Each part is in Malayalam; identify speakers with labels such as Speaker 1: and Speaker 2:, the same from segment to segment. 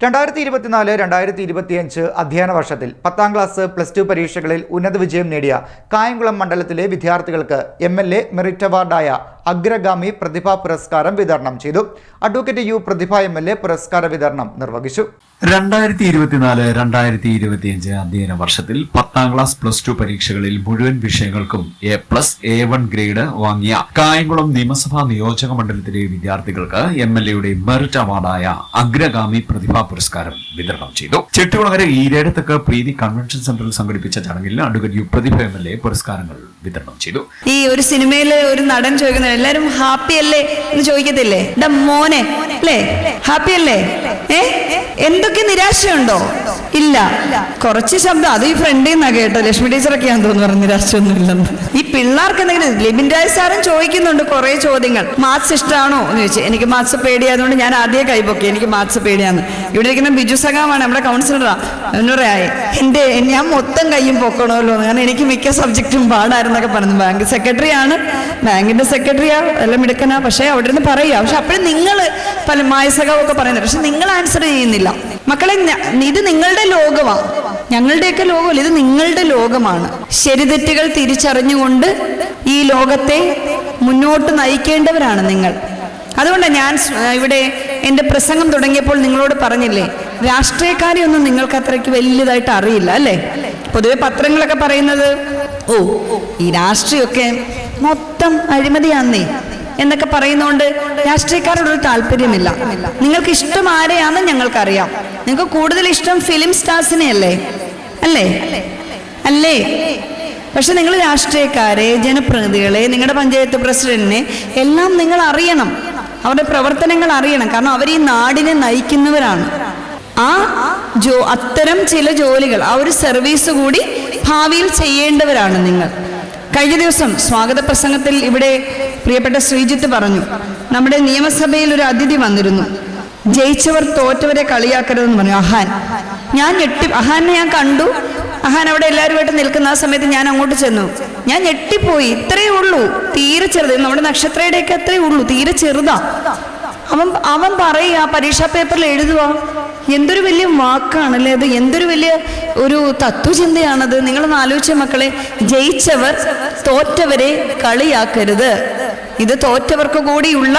Speaker 1: രണ്ടായിരത്തി ഇരുപത്തിനാല് രണ്ടായിരത്തി ഇരുപത്തിയഞ്ച് അധ്യയന വർഷത്തിൽ പത്താം ക്ലാസ് പ്ലസ് ടു പരീക്ഷകളിൽ ഉന്നത വിജയം നേടിയ കായംകുളം മണ്ഡലത്തിലെ വിദ്യാർത്ഥികൾക്ക് എം എൽ എ മെറിറ്റ് അവാർഡായ അഗ്രഗാമി പ്രതിഭാ പുരസ്കാരം വിതരണം ചെയ്തു. Advocate U Prathibha M L A പുരസ്കാര വിതരണം നിർവഹിച്ചു.
Speaker 2: രണ്ടായിരത്തി ഇരുപത്തിനാല് രണ്ടായിരത്തി ഇരുപത്തിയഞ്ച് അധ്യയന വർഷത്തിൽ പത്താം ക്ലാസ് പ്ലസ് ടു പരീക്ഷകളിൽ മുഴുവൻ വിഷയങ്ങൾക്കും A plus A one grade വാങ്ങിയ കായംകുളം നിയമസഭാ നിയോജക മണ്ഡലത്തിലെ വിദ്യാർത്ഥികൾക്ക് എം എൽ എയുടെ മെറിറ്റ് അവാർഡായ അഗ്രഗാമി പ്രതിഭാ പുരസ്കാരം വിതരണം ചെയ്തു. ചെട്ടികുളങ്ങര ഈരേടത്തേക്ക് പ്രീതി കൺവെൻഷൻ സെന്ററിൽ സംഘടിപ്പിച്ച ചടങ്ങിൽ advocate U Prathibha M L A പുരസ്കാരങ്ങൾ വിതരണം ചെയ്തു.
Speaker 3: ഈ ഒരു സിനിമയിലെ ഒരു നടൻ ചോദിക്കുന്നത് എല്ലാരും ഹാപ്പി അല്ലേ? എന്ന് ചോദിക്കത്തില്ലേ? മോനെ അല്ലേ? ഹാപ്പി അല്ലേ? ഏ? എന്തൊക്കെ നിരാശയുണ്ടോ? ഇല്ല. കുറച്ച് ശബ്ദം. അത് ഈ ഫ്രണ്ടിൽ നിന്നാ കേട്ടോ. ലക്ഷ്മി ടീച്ചറൊക്കെയാന്ന് തോന്നുന്നു പറഞ്ഞു ഇല്ലെന്ന് ഈ പിള്ളേർക്ക് എന്തെങ്കിലും ലിബിൻ രാജ് സാറും ചോദിക്കുന്നുണ്ട് കുറെ ചോദ്യങ്ങൾ. മാത്സ് ഇഷ്ടമാണോ എന്ന് ചോദിച്ചു. എനിക്ക് മാത്സ് പേടിയായതുകൊണ്ട് ഞാൻ ആദ്യം കൈപൊക്കി എനിക്ക് മാത്സ് പേടിയാന്ന്. ഇവിടെ ഇരിക്കുന്ന ബിജു സഖാവാണ് നമ്മുടെ കൗൺസിലറാ എന്നൂറായി എന്റെ ഞാൻ മൊത്തം കൈയും പൊക്കണമല്ലോ. കാരണം എനിക്ക് മിക്ക സബ്ജക്റ്റും പാടായിരുന്നൊക്കെ പറഞ്ഞു. ബാങ്ക് സെക്രട്ടറി ആണ്. ബാങ്കിന്റെ സെക്രട്ടറിയാ എല്ലാം എടുക്കനാ പക്ഷേ അവിടെ നിന്ന് പറയുക. പക്ഷെ അപ്പോഴും നിങ്ങൾ പല മായസഖാവൊക്കെ പറയുന്നത് പക്ഷെ നിങ്ങൾ ആൻസർ ചെയ്യുന്നില്ല. മക്കളെ ഇത് നിങ്ങളുടെ ലോകമാണ് ഞങ്ങളുടെയൊക്കെ ലോകമല്ല ഇത് നിങ്ങളുടെ ലോകമാണ്. ശരിതെറ്റുകൾ തിരിച്ചറിഞ്ഞുകൊണ്ട് ഈ ലോകത്തെ മുന്നോട്ട് നയിക്കേണ്ടവരാണ് നിങ്ങൾ. അതുകൊണ്ട് ഞാൻ ഇവിടെ എന്റെ പ്രസംഗം തുടങ്ങിയപ്പോൾ നിങ്ങളോട് പറഞ്ഞില്ലേ രാഷ്ട്രീയക്കാരെ ഒന്നും നിങ്ങൾക്ക് അത്രയ്ക്ക് വലിയതായിട്ട് അറിയില്ല അല്ലേ? പൊതുവെ പത്രങ്ങളൊക്കെ പറയുന്നത് ഓ ഈ രാഷ്ട്രീയമൊക്കെ മൊത്തം അഴിമതിയാന്നേ. എന്നൊക്കെ പറയുന്നതുകൊണ്ട് രാഷ്ട്രീയക്കാരോടൊരു താല്പര്യമില്ല. നിങ്ങൾക്ക് ഇഷ്ടം ആരെയാണെന്ന് ഞങ്ങൾക്കറിയാം. നിങ്ങൾക്ക് കൂടുതൽ ഇഷ്ടം ഫിലിം സ്റ്റാർസിനെ അല്ലേ അല്ലേ? അല്ലേ? പക്ഷെ നിങ്ങൾ രാഷ്ട്രീയക്കാരെ ജനപ്രതിനിധികളെ നിങ്ങളുടെ പഞ്ചായത്ത് പ്രസിഡന്റിനെ എല്ലാം നിങ്ങൾ അറിയണം. അവരുടെ പ്രവർത്തനങ്ങൾ അറിയണം. കാരണം അവർ ഈ നാടിനെ നയിക്കുന്നവരാണ്. ആ ജോ അത്തരം ചില ജോലികൾ ആ ഒരു സർവീസ് കൂടി ഭാവിയിൽ ചെയ്യേണ്ടവരാണ് നിങ്ങൾ. കഴിഞ്ഞ ദിവസം സ്വാഗത പ്രസംഗത്തിൽ ഇവിടെ പ്രിയപ്പെട്ട ശ്രീജിത്ത് പറഞ്ഞു നമ്മുടെ നിയമസഭയിൽ ഒരു അതിഥി വന്നിരുന്നു. ജയിച്ചവർ തോറ്റവരെ കളിയാക്കരുതെന്ന് പറഞ്ഞു. അഹാൻ. ഞാൻ ഞെട്ടി അഹാനെ ഞാൻ കണ്ടു. അഹാൻ അവിടെ എല്ലാവരുമായിട്ട് നിൽക്കുന്ന ആ സമയത്ത് ഞാൻ അങ്ങോട്ട് ചെന്നു. ഞാൻ ഞെട്ടിപ്പോയി. ഇത്രയേ ഉള്ളൂ. തീരെ ചെറുത്. നമ്മുടെ നക്ഷത്രയുടെയൊക്കെ അത്രയേ ഉള്ളൂ. തീരെ ചെറുതാ. അവൻ അവൻ പറയുക പരീക്ഷാ പേപ്പറിൽ എഴുതുക എന്തൊരു വലിയ വാക്കാണല്ലേ അത്. എന്തൊരു വലിയ ഒരു തത്വചിന്തയാണത് നിങ്ങളൊന്ന് ആലോചിച്ച മക്കളെ. ജയിച്ചവർ തോറ്റവരെ കളിയാക്കരുത്. ഇത് തോറ്റവർക്ക് കൂടിയുള്ള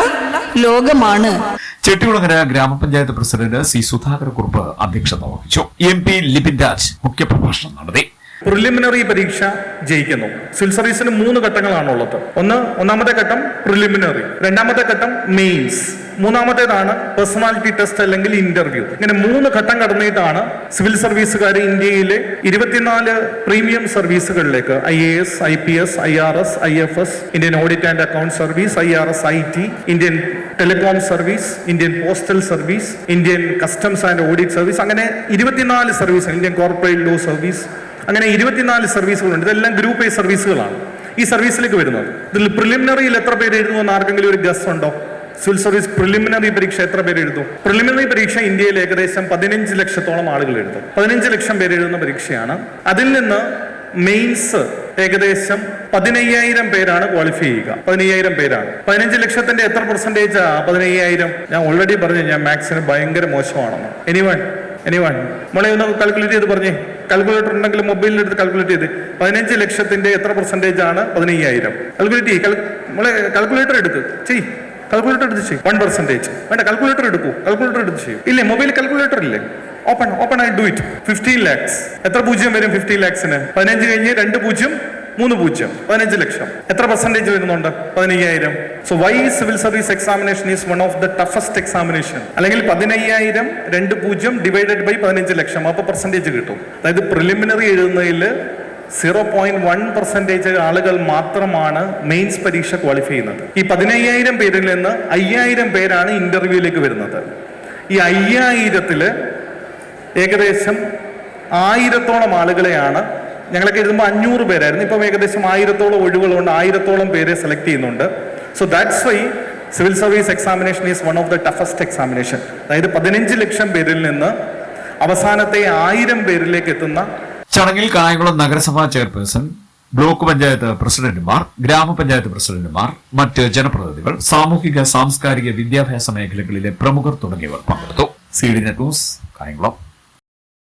Speaker 3: ലോകമാണ്.
Speaker 2: ചെട്ടികുളങ്ങര ഗ്രാമപഞ്ചായത്ത് പ്രസിഡന്റ് സി സുധാകര കുറുപ്പ് അധ്യക്ഷത വഹിച്ചു. എം പി ലിബിൻ രാജ് മുഖ്യപ്രഭാഷണം നടത്തി.
Speaker 4: പ്രിലിമിനറി പരീക്ഷ ജയിക്കുന്നു. സിവിൽ സർവീസിന് മൂന്ന് ഘട്ടങ്ങളാണുള്ളത്. ഒന്ന് ഒന്നാമത്തെ ഘട്ടം പ്രിലിമിനറി രണ്ടാമത്തെ ഘട്ടം മെയിൻസ് മൂന്നാമത്തേതാണ് പേഴ്സണാലിറ്റി ടെസ്റ്റ് അല്ലെങ്കിൽ ഇന്റർവ്യൂ ഇങ്ങനെ മൂന്ന് ഘട്ടം കടന്നിട്ടാണ് സിവിൽ സർവീസുകാർ ഇന്ത്യയിലെ ഇരുപത്തിനാല് premium സർവീസുകളിലേക്ക് I A S I P S I R S I F S Indian audit and account service I R S I T Indian telecom service Indian postal service Indian customs and audit service അങ്ങനെ ഇരുപത്തിനാല് service Indian corporate law service അങ്ങനെ ഇരുപത്തിനാല് സർവീസുകളുണ്ട്. ഇതെല്ലാം ഗ്രൂപ്പ് എ സർവീസുകളാണ്. ഈ സർവീസിലേക്ക് വരുന്നത്. ഇതിൽ പ്രിലിമിനറിയിൽ എത്ര പേര് എഴുതുമെന്ന് ആർക്കെങ്കിലും ഒരു ഗസ് ഉണ്ടോ? സിവിൽ സർവീസ് പ്രിലിമിനറി പരീക്ഷ എത്ര പേര് എഴുതും പ്രിലിമിനറി പരീക്ഷ ഇന്ത്യയിൽ ഏകദേശം പതിനഞ്ച് ലക്ഷത്തോളം ആളുകൾ എഴുതും പതിനഞ്ച് ലക്ഷം പേര് എഴുതുന്ന പരീക്ഷയാണ്. അതിൽ നിന്ന് മെയിൻസ് ഏകദേശം പതിനയ്യായിരം പേരാണ് ക്വാളിഫൈ ചെയ്യുക. പതിനയ്യായിരം പേരാണ്. പതിനഞ്ച് ലക്ഷത്തിന്റെ എത്ര പെർസെന്റേജ് ആ? പതിനയ്യായിരം. ഞാൻ ഓൾറെഡി പറഞ്ഞു ഞാൻ മാത്സിന് ഭയങ്കര മോശമാണെന്ന്. എനിവൺ എനിവൺ മോളെ ഒന്ന് കാൽക്കുലേറ്റ് ചെയ്ത് പറഞ്ഞേ. കാൽക്കുലേറ്റർ ഉണ്ടെങ്കിൽ മൊബൈലിൽ എടുത്ത് കാൽക്കുലേറ്റ് ചെയ്ത്. പതിനഞ്ച് ലക്ഷത്തിന്റെ എത്ര പെർസെന്റേജ് ആണ്? പതിനയ്യായിരം. കാൽക്കുലേറ്റ് ചെയ്യ്. മോളെ കാൽക്കുലേറ്റർ എടുത്ത് ചെയ് കാൽക്കുലേറ്റർ എടുത്ത് ചെയ്യും. വൺ പെർസെന്റേജ് വേണ്ട കാൽക്കുലേറ്റർ എടുക്കൂ. കാൽക്കുലേറ്റർ എടുത്ത് ചെയ്യും. ഇല്ലേ മൊബൈൽ കാൽക്കുലേറ്റർ ഇല്ലേ? Open open I do it fifteen lakhs എത്ര പൂജ്യം വരും ഫിഫ്റ്റീൻ ലാക്സിന് പതിനഞ്ച് കഴിഞ്ഞ് രണ്ട് പൂജ്യം മൂന്ന് പൂജ്യം പതിനഞ്ച് ലക്ഷം. എത്ര പെർസെന്റേജ് വരുന്നുണ്ട്? പതിനയ്യായിരം. So why civil service examination is one of the toughest examination അല്ലെങ്കിൽ പതിനയ്യായിരം രണ്ട് പൂജ്യം ഡിവൈഡഡ് ബൈ പതിനഞ്ച് ലക്ഷം. അപ്പൊ പെർസെന്റേജ് കിട്ടും. അതായത് പ്രിലിമിനറി എഴുതുന്നതിൽ സീറോ പോയിന്റ് വൺ പെർസെന്റേജ് ആളുകൾ മാത്രമാണ് മെയിൻസ് പരീക്ഷ ക്വാളിഫൈ ചെയ്യുന്നത്. ഈ പതിനയ്യായിരം പേരിൽ നിന്ന് അയ്യായിരം പേരാണ് ഇന്റർവ്യൂയിലേക്ക് വരുന്നത്. ഈ അയ്യായിരത്തിൽ ഏകദേശം ആയിരത്തോളം ആളുകളെയാണ് ഞങ്ങളൊക്കെ എഴുതുമ്പോൾ അഞ്ഞൂറ് പേരായിരുന്നു. ഇപ്പം ഏകദേശം ആയിരത്തോളം ഒഴിവുകളുണ്ട് ആയിരത്തോളം പേരെ സെലക്ട് ചെയ്യുന്നുണ്ട്. So that's why civil service examination is one of the toughest examination അതായത് പതിനഞ്ച് ലക്ഷം പേരിൽ നിന്ന് അവസാനത്തെ ആയിരം പേരിലേക്ക് എത്തുന്ന
Speaker 2: ചടങ്ങിൽ കായംകുളം നഗരസഭാ ചെയർപേഴ്സൺ ബ്ലോക്ക് പഞ്ചായത്ത് പ്രസിഡന്റുമാർ ഗ്രാമപഞ്ചായത്ത് പ്രസിഡന്റുമാർ മറ്റ് ജനപ്രതിനിധികൾ സാമൂഹിക സാംസ്കാരിക വിദ്യാഭ്യാസ മേഖലകളിലെ പ്രമുഖർ തുടങ്ങിയവർ പങ്കെടുത്തു. C D news Kayamkulam.